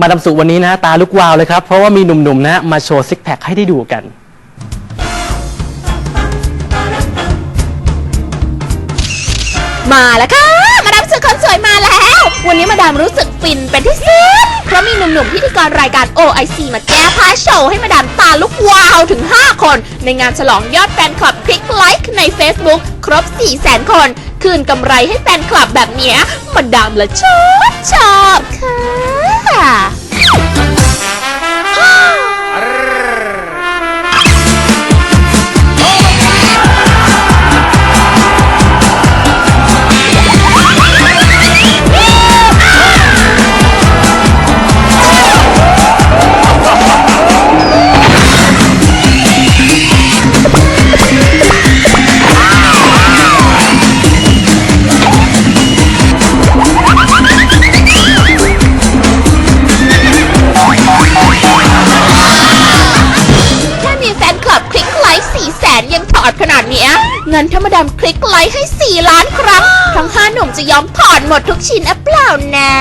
มาดามสุวันนี้นะ ตาลุกวาวเลยครับ เพราะว่ามีหนุ่มๆนะ มาโชว์ซิกแพคให้ได้ดูกัน มาแล้วค่ะ มาดามสึกคนสวยมาแล้ว วันนี้มาดามรู้สึกฟินเป็นที่สุด เพราะมีหนุ่มๆพิธีกรรายการ OIC มาแก้ผ้าโชว์ให้มาดามตาลุกวาวถึง 5 คน ในงานฉลองยอดแฟนคลับคลิกไลค์ใน Facebook ครบ 4 0 0 0 0 0 คน คืนกำไรให้แฟนคลับแบบเนี้ยมาดามละชอบชอบ งั้นถ้ามาดามคลิกไลค์ให้ 4 ล้านครั้ง ทั้ง5หนุ่มจะยอมถอดหมดทุกชิ้นอะเปล่านะ